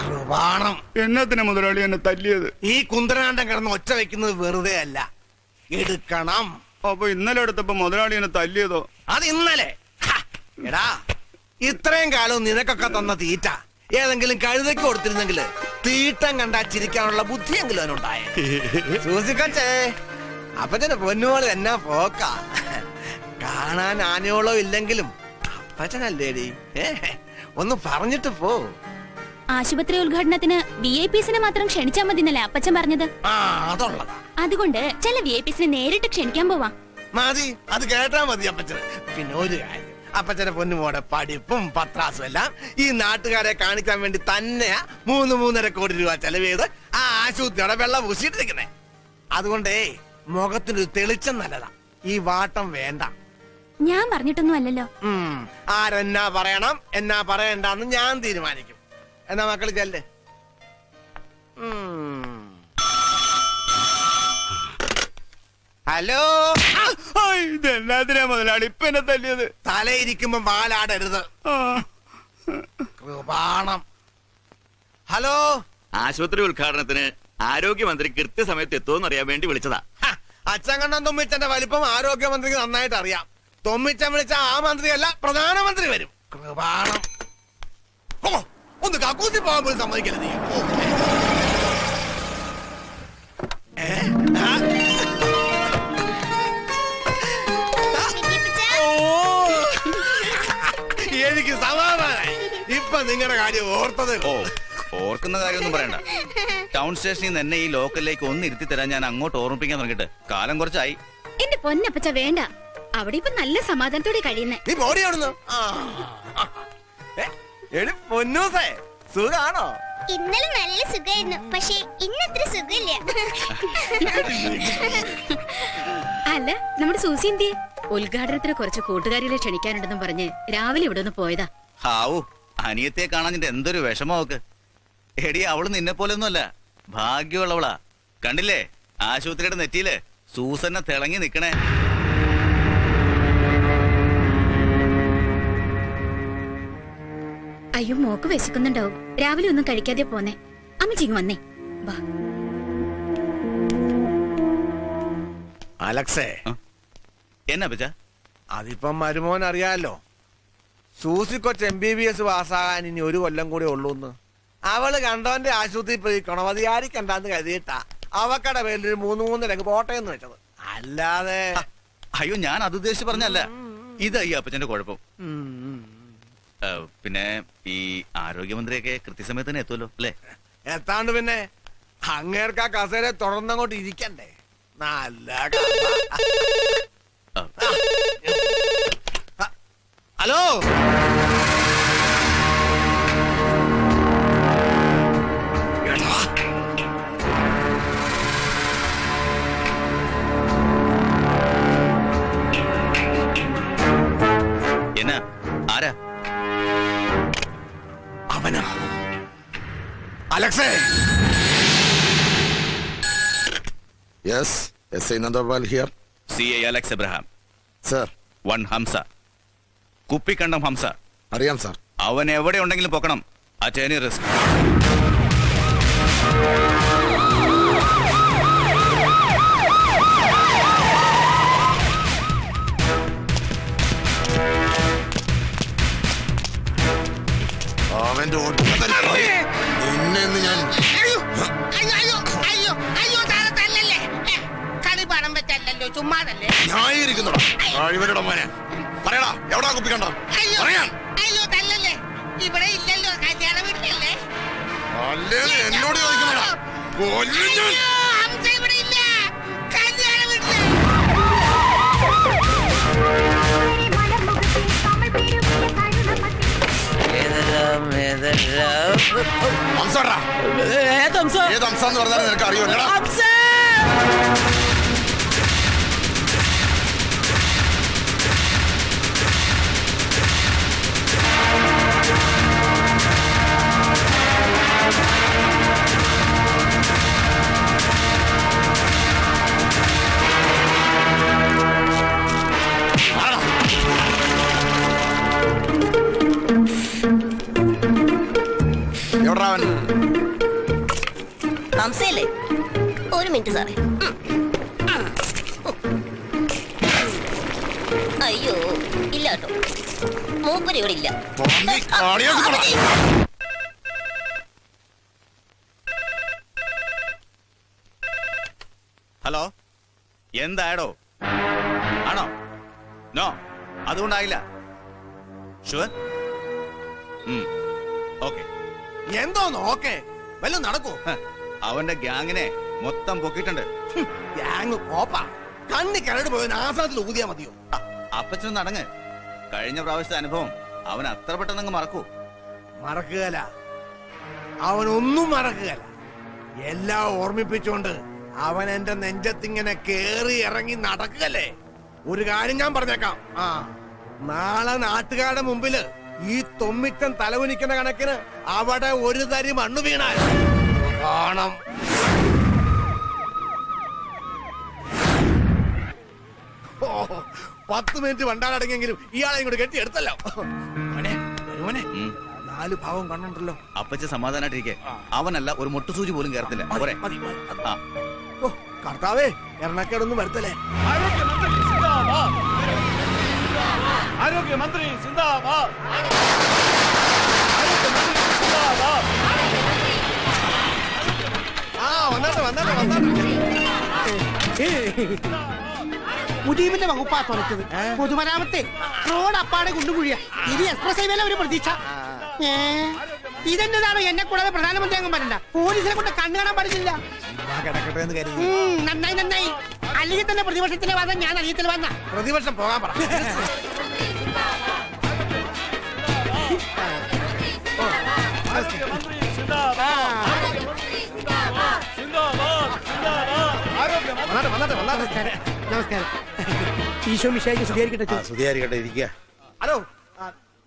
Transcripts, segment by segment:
കൃപാണം. എന്നതിനെ മുതലാളി എന്നെ തല്ലിയത്? ഈ കുന്തനാണ്ടം കിടന്ന് ഒച്ച വെക്കുന്നത് വെറുതെ അല്ല. എടുക്കണം. അപ്പൊ ഇന്നലെ എടുത്തപ്പോ മുതലാളി എന്നെ തല്ലിയതോ? അത് ഇന്നലെ. എടാ ഇത്രയും കാലം നിനക്കൊക്കെ തന്ന തീറ്റ. ഏതെങ്കിലും കഴുതയ്ക്ക് കൊടുത്തിരുന്നെങ്കിൽ തീട്ടം കണ്ടാ ചിരിക്കാനുള്ള ബുദ്ധിയെങ്കിലും അവനുണ്ടായേ. സൂസിക്കച്ചേ അപ്പച്ചന്റെ പൊന്നുപോലെ എന്നാ പോക്ക. കാണാൻ ആനയോളോ ഇല്ലെങ്കിലും ഏ ഒന്ന് പറഞ്ഞിട്ട് പോ. ആശുപത്രി ഉദ്ഘാടനത്തിന് വി ഐ പിസിനെ മാത്രം ക്ഷണിച്ചാൽ മതിന്നല്ലേ അപ്പച്ചൻ പറഞ്ഞത്? ആ അതുള്ളതാ. അതുകൊണ്ട് ചില വി ഐ പിസിനെ നേരിട്ട് ക്ഷണിക്കാൻ പോവാ. മതി അത് കേട്ടാ മതി അപ്പച്ചന് പിന്നെ ഒരു കാര്യം അപ്പച്ചന്റെ പൊന്നുമോടെ പഠിപ്പും പത്രാസും എല്ലാം ഈ നാട്ടുകാരെ കാണിക്കാൻ വേണ്ടി തന്നെ മൂന്ന് മൂന്നര കോടി രൂപ ചെലവ് ചെയ്ത് ആ ആശുപത്രിയുടെ വെള്ളം പൂശിയിട്ടിരിക്കുന്നേ. അതുകൊണ്ടേ മുഖത്തിനൊരു തെളിച്ചം നല്ലതാ. ഈ വാട്ടം വേണ്ട. ഞാൻ പറഞ്ഞിട്ടൊന്നും അല്ലല്ലോ. ആരെന്നാ പറയണം എന്നാ പറയണ്ടെന്ന് ഞാൻ തീരുമാനിക്കും. എന്നാ മക്കൾ ചെല്ലേ. ഹലോ? ആ, ഇത് മുതലാളി. ഇപ്പൊ എന്നെ തല്ലിയത്. തലയിരിക്കുമ്പോ പാലാടരുത്. കൃപാണം. ഹലോ? ആശുപത്രി ഉദ്ഘാടനത്തിന് ആരോഗ്യമന്ത്രി കൃത്യസമയത്ത് എത്തുമെന്ന് അറിയാൻ വേണ്ടി വിളിച്ചതാ. അച്ഛൻ കണ്ണൻ തുമ്മിച്ചന്റെ വലിപ്പം ആരോഗ്യമന്ത്രിക്ക് നന്നായിട്ട് അറിയാം തൊമ്മിച്ചൻ വിളിച്ച ആ മന്ത്രിയല്ല പ്രധാനമന്ത്രി വരും. കൃപാണം. ഓ ഒന്ന് കക്കൂസി പോകാൻ പോലും? ഓ. എനിക്ക് സമാധാനായി. ഇപ്പൊ നിങ്ങളുടെ കാര്യം ഓർത്തത് ഓ ഓർക്കുന്ന കാര്യമൊന്നും പറയണ്ട. ടൗൺ സ്റ്റേഷനിൽ നിന്ന് എന്നെ ഈ ലോക്കലിലേക്ക് ഒന്ന് ഇരുത്തി തരാൻ ഞാൻ അങ്ങോട്ട് ഓർമ്മിപ്പിക്കാൻ തുടങ്ങിയിട്ട് കാലം കുറച്ചായി. എന്റെ പൊന്നപ്പച്ച വേണ്ട. അവിടെ ഇപ്പൊ നല്ല സമാധാനത്തോടെ കഴിയുന്നേ. നീ എടി പൊന്നൂസേ സുഖാണോ? ഇന്നലെ നല്ല സുഖമായിരുന്നു പക്ഷെ ഇന്നത്ര സുഖമില്ല. അല്ല നമ്മുടെ സൂസി എന്തിയെ? ഉദ്ഘാടനത്തിന് കുറച്ച് കൂട്ടുകാരികളെ ക്ഷണിക്കാനുണ്ടെന്നും പറഞ്ഞ് രാവിലെ ഇവിടെ നിന്ന് പോയതാ. ഹാവു അനിയത്തെ കാണാൻ എന്തൊരു വിഷമം അവക്ക് എടി അവൾ നിന്നെ പോലെ ഒന്നുമല്ല ഭാഗ്യമുള്ളവളാ. കണ്ടില്ലേ? ആശുപത്രിയുടെ നെറ്റിയിൽ സൂസന്നെ തിളങ്ങി നിക്കണേ. അയ്യോ മോക്ക് വിശക്കുന്നുണ്ടാവും. രാവിലെ ഒന്നും കഴിക്കാതെ പോന്നെ. അമ്മച്ചിങ് വന്നേ. വാ. അലക്സേ. എന്നാ പച്ച അതിപ്പം മരുമോൻ അറിയാലോ. സൂസി കൊച്ച് എം ബി ബി എസ് പാസ്സാകാൻ ഇനി ഒരു കൊല്ലം കൂടി ഉള്ളൂന്ന്. അവൾ കണ്ടവന്റെ ആശുപത്രി പോയി കണവതിയാരിക്കണ്ടെന്ന് കരുതിയിട്ടാ അവക്കടെ പേരിൽ ഒരു മൂന്ന് മൂന്ന് രംഗ് പോട്ടയെന്ന് വെച്ചത്. അല്ലാതെ അയ്യോ ഞാൻ അത് ഉദ്ദേശിച്ച് പറഞ്ഞല്ല. ഇതായി അപ്പച്ചന്റെ കുഴപ്പം. പിന്നെ ഈ ആരോഗ്യമന്ത്രിയൊക്കെ കൃത്യസമയത്ത് തന്നെ എത്തുമല്ലോ അല്ലേ? എത്താണ്ട് പിന്നെ അങ്ങേർക്ക് ആ കസേര തുടർന്നങ്ങോട്ട് ഇരിക്കണ്ടേ? നല്ല hello? Yes, S.A. Nandapal here. C I Alex Abraham Sir, one Hamsa Kuppikandam Hamsa അറിയാം സാർ അവൻ എവിടെ ഉണ്ടെങ്കിലും പൊക്കണം. അറ്റേനി റിസ്ക് കഴിവരുടെ മോനെ. പറയടാ എവിടാ കുപ്പിക്കണ്ട? അയ്യോ പറയാൻ. അയ്യോ തല്ലല്ലേ. ഇവിടെ ഇല്ലല്ലോ കല്യാണ വീട്ടിലല്ലേ. അല്ലേ എന്നോട് ചോദിക്കുന്നടാ കൊല്ലും ഞാൻ. ഹംസ ഇവിടെ ഇല്ല. കല്യാണ വീട്ടിൽ. ഹംസടാ ഏത് ഹംസ. എന്ന് പറഞ്ഞാൽ നിനക്ക് അറിയോ എടാ ഹംസയല്ലേ ഒരു മിനിറ്റ് സാറേ. അയ്യോ ഇല്ല കേട്ടോ. മൂപ്പര് ഇവിടെ ഇല്ല. ഹലോ? എന്തായടോ ആണോ? നോ അതുകൊണ്ടായില്ല. ഷുവർ? ഓക്കെ. എന്തോ നോക്കേ വല്ല നടക്കൂ അവന്റെ ഗ്യാങ്ങിനെ മൊത്തം പൊക്കിയിട്ടുണ്ട്. ഗ്യാങ് കോപ്പ. കണ്ണി കരട് പോയ ആസനത്തിൽ ഊതിയാ മതിയോ? അപ്പച്ചനും നടങ്ങ് കഴിഞ്ഞ പ്രാവശ്യത്തെ അനുഭവം അവൻ അത്ര പെട്ടെന്ന് മറക്കൂ. മറക്കുകല അവനൊന്നും മറക്കുകല എല്ലാം ഓർമ്മിപ്പിച്ചുകൊണ്ട് അവൻ എന്റെ നെഞ്ചത്തിങ്ങനെ കേറി ഇറങ്ങി നടക്കുകല്ലേ ഒരു കാര്യം ഞാൻ പറഞ്ഞേക്കാം. ആ നാളെ നാട്ടുകാരുടെ മുമ്പിൽ ഈ തൊമ്മിക്കൻ തലവനിക്കുന്ന കണക്കിന് അവിടെ ഒരു തരി മണ്ണ് വീണാൽ കാണാം. ഓ, പത്ത് മിനിറ്റ് വണ്ടാടങ്ങിയെങ്കിലും ഇയാളെ ഇങ്ങോട്ട് കെട്ടിയെടുത്തല്ലോ മോനെ. നാല് ഭാവം കണ്ടുണ്ടല്ലോ അപ്പച്ച സമാധാനായിട്ടിരിക്കെ. അവനല്ല ഒരു മുട്ടുസൂചി പോലും കേറത്തില്ല. പോരെ. മതി, മതി, മതി. ആ. ഓ, കർത്താവേ എറണക്കേടൊന്നും വരുത്തല്ലേ? ആരോഗ്യമന്ത്രി സിന്ദാബാദ്. ആ വന്നാട്ടെ വന്നാട്ടെ വന്നാട്ടെ. മുജീബിന്റെ വകുപ്പാ തുറച്ചത്. പൊതുമരാമത്തെ റോഡ് അപ്പാടെ കുണ്ടുകുഴിയ. ഇനി എക്സ്പ്രസ് ഹൈവേല ഒരു പ്രതീക്ഷ. ഏ, ഇതെന്നതാണ് എന്നെ കൂടാതെ പ്രധാനമന്ത്രി അങ്ങ് വരണ്ട പോലീസിനെ കൊണ്ട് കണ്ണു കാണാൻ പാടില്ല നന്നായി നന്നായി. അല്ലെങ്കിൽ തന്നെ പ്രതിപക്ഷത്തിന്റെ വാദം ഞാൻ അറിയത്തിൽ വന്ന പ്രതിപക്ഷം പോകാൻ പറ. നമസ്കാരം ഈശോ ഇരിക്കുക ഹലോ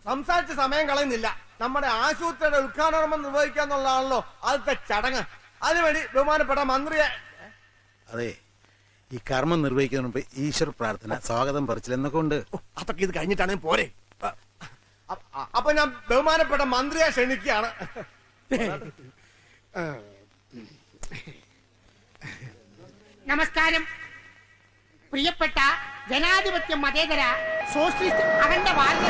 സംസാരിച്ച സമയം കളയുന്നില്ല. നമ്മുടെ ആശുപത്രിയുടെ ഉദ്ഘാടനം നിർവഹിക്കാന്നുള്ളതാണല്ലോ ആദ്യത്തെ ചടങ്ങ്. അതിനുവേണ്ടി ബഹുമാനപ്പെട്ട മന്ത്രിയെ അതെ ഈ കർമ്മം നിർവഹിക്കുന്നതിന് മുമ്പ് ഈശ്വര പ്രാർത്ഥന സ്വാഗതം പറിച്ചിൽ എന്നൊക്കെ ഉണ്ട്. അതൊക്കെ ഇത് കഴിഞ്ഞിട്ടാണെങ്കിൽ പോരെ. അപ്പൊ ഞാൻ ബഹുമാനപ്പെട്ട മന്ത്രിയെ ക്ഷണിക്കുകയാണ്. നമസ്കാരം. പ്രിയപ്പെട്ട ജനാധിപത്യ മതേതര സോഷ്യലിസ്റ്റ് അഖണ്ഡ ഭാരത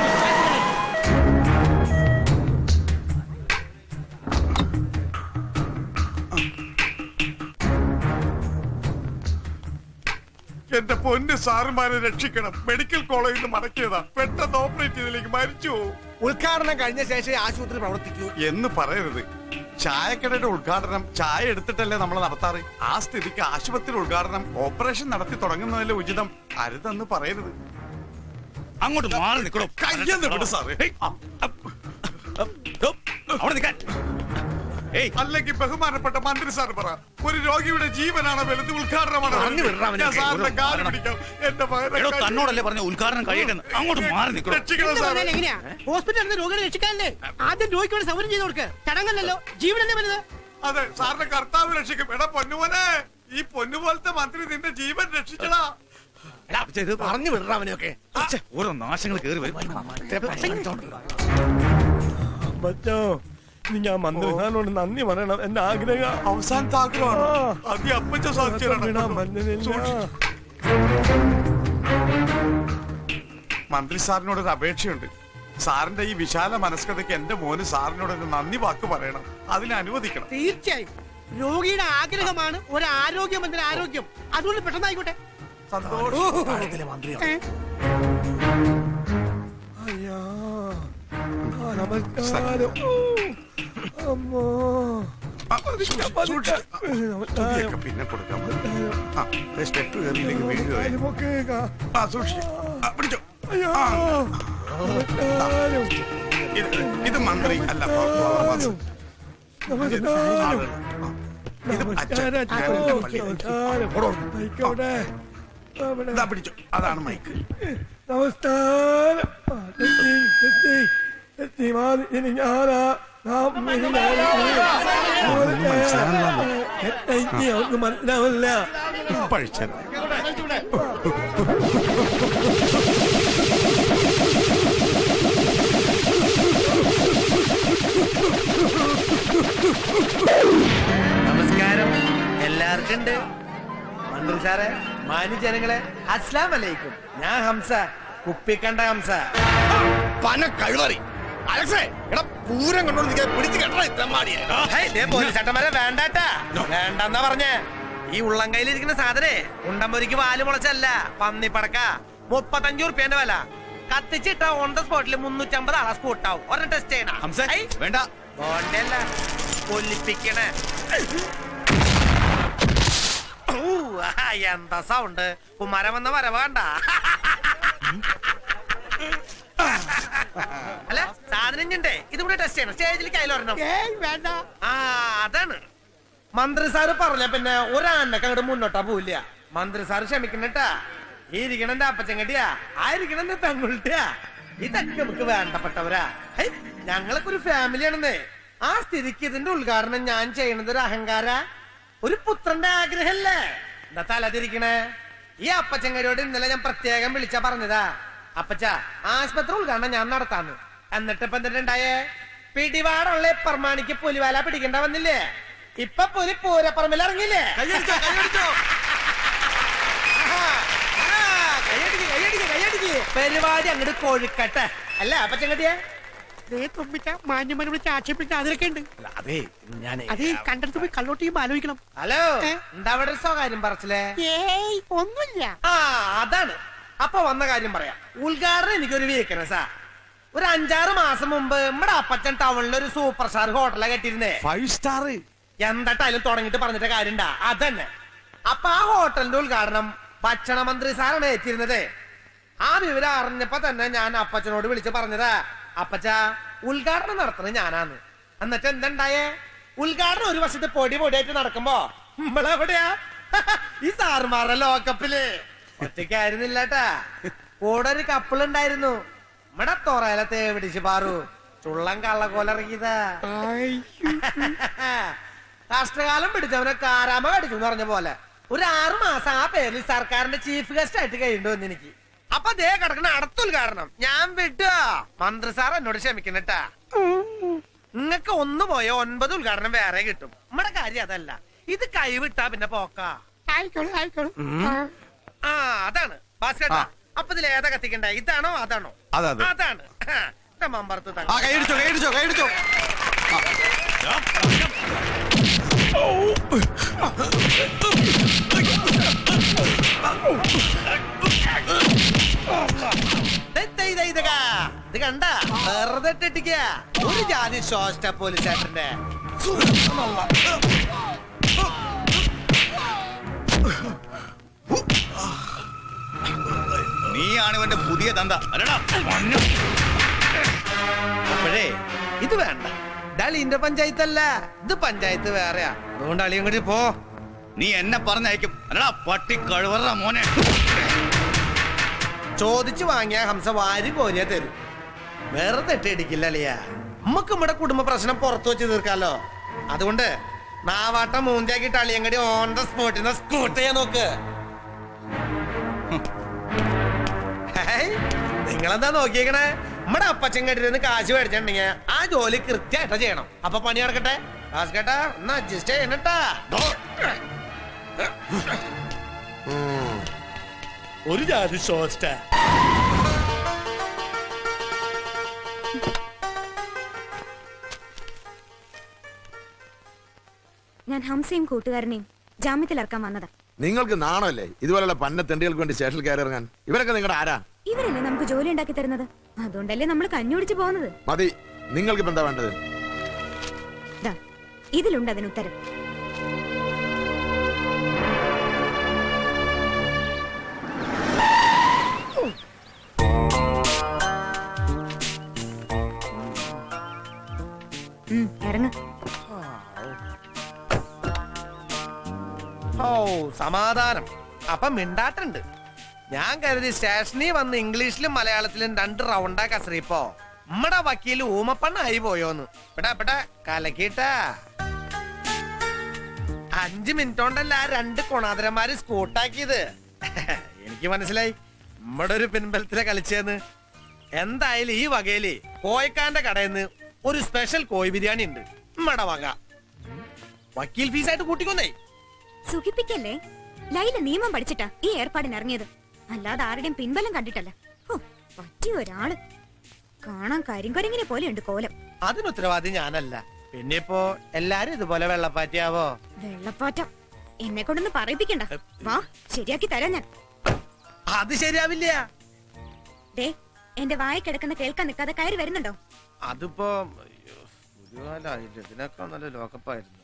എന്റെ പൊന്ന് സാറുമാരെ രക്ഷിക്കണം. മെഡിക്കൽ കോളേജിൽ നിന്ന് മടക്കിയതാ. പെട്ടെന്ന് ഓപ്പറേറ്റ് ചെയ്തിലേക്ക് മരിച്ചു. ഉദ്ഘാടനം കഴിഞ്ഞ ശേഷം ആശുപത്രി പ്രവർത്തിക്കൂ. എന്ന് പറയരുത്. ചായക്കടയുടെ ഉദ്ഘാടനം ചായ എടുത്തിട്ടല്ലേ നമ്മൾ നടത്താറ്? ആ സ്ഥിതിക്ക് ആശുപത്രി ഉദ്ഘാടനം ഓപ്പറേഷൻ നടത്തി തുടങ്ങുന്നതിലെ ഉചിതം അരുതെന്ന് പറയരുത്. അങ്ങോട്ട് മാറി നിൽക്കണം? കയ്യെന്ന് വിട് സാറേ. അവിടെ നിൽക്കാൻ. അല്ലെങ്കിൽ ബഹുമാനപ്പെട്ട മന്ത്രി സാർ പറ ഒരു രോഗിയുടെ ജീവനാണ് വലുത് ഉദ്ഘാടനമാണ്. ഞാൻ സാറിന്റെ കാൽ പിടിക്കാം. എന്റെ മകനെ എടോ കൈ- തന്നോടല്ലേ പറഞ്ഞ ഉദ്ഘാടനം കഴിയട്ടെ അങ്ങോട്ട് മാറി നിൽക്കണോ രക്ഷിക്കണം സാറേ. എങ്ങനെയാ? ഹോസ്പിറ്റലിൽ രോഗികളെ രക്ഷിക്കാനല്ലേ? ആദ്യം രോഗിക്ക് വേണ്ടി സൗകര്യം ചെയ്ത് കൊടുക്കുക ചടങ്ങല്ലല്ലോ. ജീവനല്ലേ വലുത്? അതെ സാറിന്റെ കർത്താവ് രക്ഷിക്കും. എടാ പൊന്നുപോലെ ഈ പൊന്നുപോലത്തെ മന്ത്രി നിന്റെ ജീവൻ രക്ഷിച്ചടാ. പറഞ്ഞു വിടറ അവനെയൊക്കെ. ഛെ, ഓരോ നാശങ്ങൾ കേറി വരും. പറ്റോ ഞാൻ മന്ത്രിസാറിനോട് നന്ദി പറയണം. എന്റെ ആഗ്രഹം അവസാനത്തെ ആഗ്രഹമാണ് അത് അപ്പച്ച മന്ത്രി സാറിനോട് ഒരു അപേക്ഷയുണ്ട്. സാറിന്റെ ഈ വിശാല മനസ്കഥയ്ക്ക് എന്റെ മോന് സാറിനോട് ഒരു നന്ദി വാക്ക് പറയണം. അതിനെ അനുവദിക്കണം. തീർച്ചയായും. രോഗിയുടെ ആഗ്രഹമാണ് ഒരു ആരോഗ്യം ആരോഗ്യമന്ത്രി ആരോഗ്യം. അതുകൊണ്ട് പെട്ടെന്നായിക്കോട്ടെ സന്തോഷം. മന്ത്രിയാണ് അയ്യാ. നമസ്കാരം. പിന്നെ കൊടുക്കാം. സ്റ്റെപ്പ് കയറിയില്ലെങ്കിൽ ആ. ഇത് മന്ത്രി അല്ല പിടിച്ചോ. അതാണ് മൈക്ക്. നമസ്കാരം. നമസ്കാരം. എല്ലാവർക്കും ഉണ്ട്. മന്ത്രി സാറേ മാന്യ ജനങ്ങളെ അസ്ലാം അലൈക്കും ഞാൻ ഹംസ കുപ്പിക്കണ്ട ഹംസ. പന കഴുതറി അലക്സേ എടാ പൂരം കൊണ്ടുവന്ന് നിൽക്കാൻ പിടിച്ച് കെട്ടണ ദേ പോലീസേട്ടന്മാരെ വേണ്ടാട്ടാ. വേണ്ടെന്നാ പറഞ്ഞേ. ഈ ഉള്ളം കയ്യിലിരിക്കുന്ന സാധനേ ഉണ്ടമ്പൊരിക്ക് വാൽ മുളച്ചല്ല പന്നിപ്പടക്ക. മുപ്പത്തഞ്ചു റുപ്യന്റെ വില. കത്തിച്ചിട്ട ഓൺ ദ സ്പോട്ടിൽ മുന്നൂറ്റമ്പത് ആളെ സ്കൂട്ടാവും ഒരെണ്ണം ടെസ്റ്റ് ചെയ്യണം. വേണ്ട. ബോണ്ടല്ല കൊല്ലിപ്പിക്കണേ ഊ, എന്താ സൗണ്ട് കുമാരൻ വന്ന വരവ് കണ്ട അല്ല സാധനം ഞണ്ടേ ടെസ്റ്റ് ചെയ്യണം. സ്റ്റേജിലേക്ക് അതിലൊരെണ്ണം വേണ്ട. ആ അതാണ്. മന്ത്രി സാറ് പറഞ്ഞ പിന്നെ ഒരാനക്ക് അങ്ങോട്ട് മുന്നോട്ടാ പോവില്ല. മന്ത്രി സാറ് ക്ഷമിക്കണട്ടാ. ഈ ഇരിക്കണെന്റെ അപ്പച്ചങ്കട്ടിയാ ആ ഇരിക്കണെന്റെ പെൺകുട്ടിയാ ഇതൊക്കെ നമുക്ക് വേണ്ടപ്പെട്ടവരാ. ഞങ്ങൾക്ക് ഞങ്ങളൊക്കെ ഒരു ഫാമിലിയാണെന്നേ. ആ സ്ഥിതിക്ക് ഇതിന്റെ ഉദ്ഘാടനം ഞാൻ ചെയ്യണത് ഒരു അഹങ്കാര ഒരു പുത്രന്റെ ആഗ്രഹല്ലേ? എന്താ തലതിരിക്കണേ ഈ അപ്പച്ചങ്കരിയോട് ഇന്നലെ ഞാൻ പ്രത്യേകം വിളിച്ചാ പറഞ്ഞതാ. അപ്പച്ച ആശുപത്രി ഉദ്ഘാടനം ഞാൻ നടത്താന്ന്. എന്നിട്ട് ഇപ്പൊ എന്തിട്ടുണ്ടായേ? പിടിവാടുള്ള പ്രമാണിക്ക് പുലിവാല പിടിക്കണ്ട വന്നില്ലേ? ഇപ്പൊ പുലി പൂരപ്പറമ്പിൽ ഇറങ്ങില്ലേ. പരിപാടി അങ്ങോട്ട് കോഴിക്കട്ടെ. അല്ല വിളിച്ച് ആക്ഷേപിച്ച അതിലൊക്കെ ഉണ്ട്. അതെ ഞാൻ അത് ഈ കണ്ടെടുത്ത് പോയി കള്ളോട്ട് ചെയ്യുമ്പോ ആലോചിക്കണം. ഹലോ എന്താ അവിടെ ഒരു സ്വകാര്യം പറച്ചില്ലേ ഏയ് ഒന്നുമില്ല. ആ അതാണ്. അപ്പൊ വന്ന കാര്യം പറയാം. ഉദ്ഘാടനം എനിക്കൊരു വീക്ക്നെസ്സാ ഒരു അഞ്ചാറ് മാസം മുമ്പ് നമ്മുടെ അപ്പച്ചൻ ടൗണിൽ ഒരു സൂപ്പർ സ്റ്റാർ ഹോട്ടലാണ് കെട്ടിയിരുന്നേ ഫൈവ് സ്റ്റാർ. എന്തായാലും തുടങ്ങിട്ട് പറഞ്ഞിട്ട് കാര്യണ്ടാ. അതന്നെ. അപ്പൊ ആ ഹോട്ടലിന്റെ ഉദ്ഘാടനം ഭക്ഷണ മന്ത്രി സാറാണ് ഏറ്റിരുന്നത്. ആ വിവരം അറിഞ്ഞപ്പോ തന്നെ ഞാൻ അപ്പച്ചനോട് വിളിച്ച് പറഞ്ഞതാ അപ്പച്ച ഉദ്ഘാടനം നടത്തുന്നത് ഞാനാന്ന്. എന്നിട്ട് എന്തുണ്ടായേ? ഉദ്ഘാടനം ഒരു വശത്ത് പൊടി പൊടിയായിട്ട് നടക്കുമ്പോ നമ്മളെവിടെയാ ഈ സാറുമാരുടെ ലോക്കപ്പിൽ ഒറ്റയ്ക്കായിരുന്നില്ലട്ടാ. കൂടെ ഒരു കപ്പിൾ ഉണ്ടായിരുന്നു. നമ്മടെ തൊറയിലെ പിടിച്ചു പാറു. ചുള്ളം കള്ള കള്ളക്കോലിറങ്ങിയതാ കഷ്ടകാലം പിടിച്ചവനെ കാരാമ കടിച്ചു എന്ന് പറഞ്ഞ പോലെ. ഒരു ആറു മാസം ആ പേരിൽ സർക്കാരിന്റെ ചീഫ് ഗസ്റ്റ് ആയിട്ട് കഴിഞ്ഞു വന്നു എനിക്ക്. അപ്പൊ ദേ കിടക്കണ അടുത്തൊരു കാരണം ഞാൻ വിട്ടു. മന്ത്രി സാർ എന്നോട് ക്ഷമിക്കണട്ടാ നിങ്ങക്ക് ഒന്ന് പോയ ഒൻപത് ഉദ്ഘാടനം വേറെ കിട്ടും. നമ്മുടെ കാര്യം അതല്ല. ഇത് കൈവിട്ടാ പിന്നെ പോക്കാ. ആയിക്കോളൂ ആയിക്കോളൂ. ആ. ആ അതാണ്. ഭാസ്കരട്ടാ അപ്പൊ ഇതിൽ ഏതാ കത്തിക്കണ്ട? ഇതാണോ അതാണോ? അതെ, അതെ. അതാണ്. മമ്പറത്ത് കൈയടിച്ചോ കൈയടിച്ചോ കൈയടിച്ചോ ഇത് കണ്ട? വെറുതെ ഇട്ടിട്ടിക്ക ഒരു ജാതി ശോഷ്ട പോലീസേട്ടന്റെ നീയാണ് ഇവന്റെ പുതിയ തന്ത. അപ്പോഴേ ഇത് വേണ്ട. ഡളിന്റെ പഞ്ചായത്തല്ല ഇത് പഞ്ചായത്ത് വേറെയാ. അതുകൊണ്ട് അളിയും കൂടി പോ. നീ എന്നെ പറഞ്ഞയക്കും. അല്ലടാ പട്ടി കഴിവറ മോനെ. ചോദിച്ചു വാങ്ങിയ ഹംസ വാരി കോരിയ തരും. വെറുതെ ഇടിക്കില്ല അളിയ. നമുക്ക് നമ്മുടെ കുടുംബ പ്രശ്നം പുറത്തു വെച്ച് തീർക്കാലോ. അതുകൊണ്ട് നാവാട്ടം മൂന്തിയാക്കിയിട്ട് അളിയങ്കടി ഓൺ ദ സ്പോട്ടിന്ന് സ്കൂട്ട് ചെയ്യാൻ നോക്ക്. നിങ്ങളെന്താ നോക്കിയേക്കണേ? നമ്മുടെ അപ്പച്ചൻ കെട്ടിരുന്ന് കാശ് മേടിച്ചിട്ടുണ്ടെങ്കിൽ ആ ജോലി കൃത്യമായിട്ട് ചെയ്യണം. അപ്പൊ പണി നടക്കട്ടെ? ഭാസ്കേട്ടാ ഒന്ന് അഡ്ജസ്റ്റ് ചെയ്യണട്ടാ. ഒരു ജാതി ശോഷ്ട ഞാൻ ഹംസയും കൂട്ടുകാരനെയും ജാമ്യത്തിലിറക്കാൻ വന്നതാ. നിങ്ങൾക്ക് നാണമല്ലേ? ഇതുപോലുള്ള പന്ന തെണ്ടികൾക്ക് വേണ്ടി സ്റ്റേഷനിൽ കയറി ഇറങ്ങാൻ. ഇവരൊക്കെ നിങ്ങളുടെ ആരാ? ഇവരല്ലേ നമുക്ക് ജോലി ഉണ്ടാക്കി തരുന്നത്? അതുകൊണ്ടല്ലേ നമ്മൾ കഞ്ഞുടിച്ച് പോകുന്നത്? മതി. നിങ്ങൾക്ക് എന്താ വേണ്ടത്? ഇതിലുണ്ട് അതിന് ഉത്തരം. ഇറങ്ങ്. ഓ സമാധാനം. അപ്പൊ മിണ്ടാട്ടുണ്ട് ഞാൻ കരുതി സ്റ്റേഷനിൽ വന്ന് ഇംഗ്ലീഷിലും മലയാളത്തിലും രണ്ട് റൗണ്ടാ കസറിപ്പോ നമ്മടെ വക്കീൽ ഊമപ്പണ്ണായി പോയോന്ന്. ഇവിടെ ഇവിടെ കലക്കിട്ടാ അഞ്ചു മിനിറ്റ് കൊണ്ടല്ല ആ രണ്ട് കൊണാതരന്മാര് സ്കൂട്ടാക്കിയത് എനിക്ക് മനസ്സിലായി. നമ്മുടെ ഒരു പിൻബലത്തിലെ കളിച്ചേന്ന്. എന്തായാലും ഈ വകയിൽ കോയക്കാന്റെ കടയിൽ നിന്ന് ഒരു സ്പെഷ്യൽ കോഴി ബിരിയാണി ഉണ്ട് നമ്മടെ വക. വക്കീൽ ഫീസായിട്ട് കൂട്ടിക്കൊന്നേ. സുഖിപ്പിക്കല്ലേ? ലൈല നിയമം പഠിച്ചിട്ടാ ഈ ഏർപ്പാടിന് ഇറങ്ങിയത്. അല്ലാതെ ആരുടെയും പിൻബലം കണ്ടിട്ടല്ല. പറ്റിയ ഒരാൾ. കാണാൻ കരിങ്കൊരങ്ങിനെ പോലെയുണ്ട് കോലം. അതിന് ഉത്തരവാദി ഞാനല്ല. പിന്നെ ഇപ്പോ എല്ലാരും ഇതുപോലെ വെള്ളപ്പാറ്റിയാവോ? വെള്ളപ്പാറ്റ. എന്നെ കൊണ്ടൊന്ന് പറയിപ്പിക്കണ്ട. വാ ശരിയാക്കി തരാം ഞാൻ. അത് ശരിയാവില്ല. ദേ എന്റെ വായ കിടക്കുന്ന കേൾക്കാൻ നിൽക്കാതെ കയറി വരുന്നുണ്ടോ? അതിപ്പോ ഇതിനൊക്കെ നല്ല ലോക്കപ്പായിരുന്നു.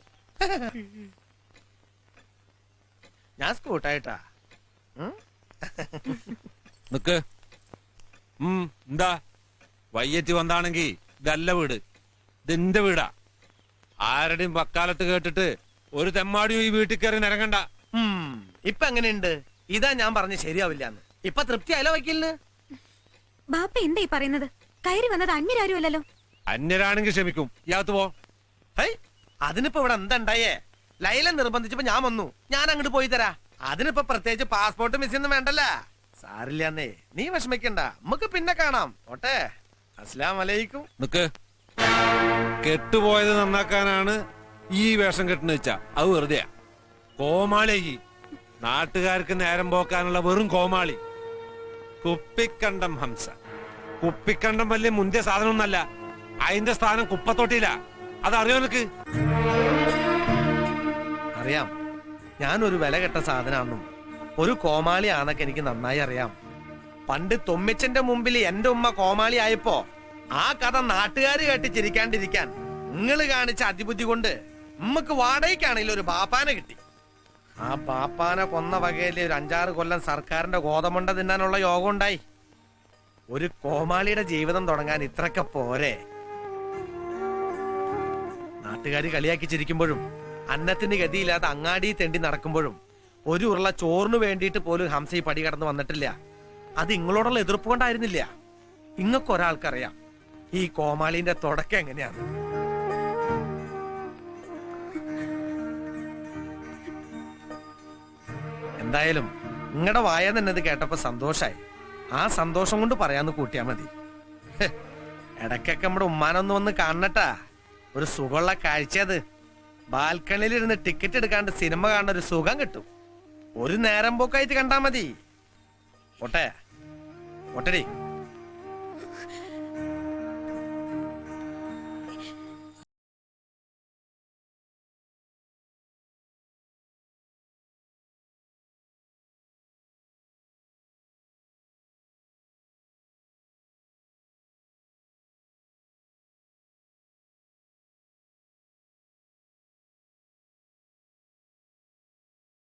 ഞാൻ സ്കൂട്ടായിട്ടാ? നിക്ക്. ഉം എന്താ? വയ്യറ്റ് വന്നാണെങ്കി ഇതല്ല വീട്. ഇതെന്റെ വീടാ. ആരുടെയും വക്കാലത്ത് കേട്ടിട്ട് ഒരു തെമ്മാടിയും ഈ വീട്ടിൽ കയറി നിരങ്ങണ്ട. ഉം. ഇപ്പൊ എങ്ങനെയുണ്ട്? ഇതാ ഞാൻ പറഞ്ഞ ശരിയാവില്ല ഇപ്പൊ തൃപ്തിയായല്ലോ വക്കീലിന്? ബാപ്പ എന്താ ഈ പറയുന്നത്? കയറി വന്നത് അന്യരാരും അല്ലല്ലോ അന്യരാണെങ്കിൽ ക്ഷമിക്കും. ഇയാത്ത് പോ. അതിനിപ്പോ ഇവിടെ എന്താണ്ടായേ ലൈല നിർബന്ധിച്ചപ്പോ ഞാൻ വന്നു. ഞാൻ അങ്ങോട്ട് പോയി തരാ. അതിനിപ്പോ പ്രത്യേകിച്ച് പാസ്പോർട്ട് മിസ് ചെയ്യുന്നു വേണ്ടല്ല. സാരില്ലാന്നേ നീ വിഷമിക്കണ്ട. നമുക്ക് പിന്നെ കാണാം. ഓട്ടെ അസ്ലാം വലൈക്കും കെട്ടുപോയത് നന്നാക്കാനാണ് ഈ വേഷം കെട്ടുന്ന വെച്ചാ. അത് വെറുതെയാ. കോമാളി നാട്ടുകാർക്ക് നേരം പോക്കാനുള്ള വെറും കോമാളി. കുപ്പിക്കണ്ടം ഹംസ. കുപ്പിക്കണ്ടം വലിയ മുന്തിയ സാധനമൊന്നല്ല അതിന്റെ സ്ഥാനം കുപ്പത്തൊട്ടിയില്ല അതറിയോ നിനക്ക്? അറിയാം. ഞാനൊരു വില കെട്ട സാധനമാണെന്നും ഒരു കോമാളി കോമാളിയാണെന്നൊക്കെ എനിക്ക് നന്നായി അറിയാം. പണ്ട് തൊമ്മിച്ചന്റെ മുമ്പിൽ എന്റെ ഉമ്മ കോമാളി ആയപ്പോ ആ കഥ നാട്ടുകാർ കേട്ട് ചിരിക്കാണ്ടിരിക്കാൻ നിങ്ങൾ കാണിച്ച അതിബുദ്ധി കൊണ്ട് ഉമ്മക്ക് വാടകയ്ക്കാണെങ്കിലും ഒരു ബാപ്പാനെ കിട്ടി. ആ ബാപ്പാനെ കൊന്ന വകയിൽ ഒരു അഞ്ചാറ് കൊല്ലം സർക്കാരിന്റെ ഗോതമുണ്ട തിന്നാനുള്ള യോഗം ഉണ്ടായി ഒരു കോമാളിയുടെ ജീവിതം തുടങ്ങാൻ ഇത്രക്ക പോരെ. നാട്ടുകാർ കളിയാക്കി ചിരിക്കുമ്പോഴും അന്നത്തിന് ഗതിയില്ലാതെ അങ്ങാടി തെണ്ടി നടക്കുമ്പോഴും ഒരു ഉരുള ചോറിന് വേണ്ടിയിട്ട് പോലും ഹംസ ഈ പടി കടന്ന് വന്നിട്ടില്ല. അത് ഇങ്ങളോടുള്ള എതിർപ്പ് കൊണ്ടായിരുന്നില്ല. ഇങ്ങക്കൊരാൾക്കറിയാം ഈ കോമാളിന്റെ തുടക്കം എങ്ങനെയാണ്. എന്തായാലും നിങ്ങളുടെ വായ തന്നെ ഇത് കേട്ടപ്പോ സന്തോഷായി. ആ സന്തോഷം കൊണ്ട് പറയാന്ന് കൂട്ടിയാ മതി. ഇടയ്ക്കൊക്കെ നമ്മുടെ ഉമ്മാനൊന്നും വന്ന് കാണണട്ടാ. ഒരു സുഖമുള്ള കാഴ്ച അത്. ബാൽക്കണിയിൽ ഇരുന്ന് ടിക്കറ്റ് എടുക്കാണ്ട് സിനിമ കാണുന്ന ഒരു സുഖം കിട്ടും. ഒരു നേരം പോക്കായിട്ട് കണ്ടാ മതി. ഒട്ടേ ഓട്ടടി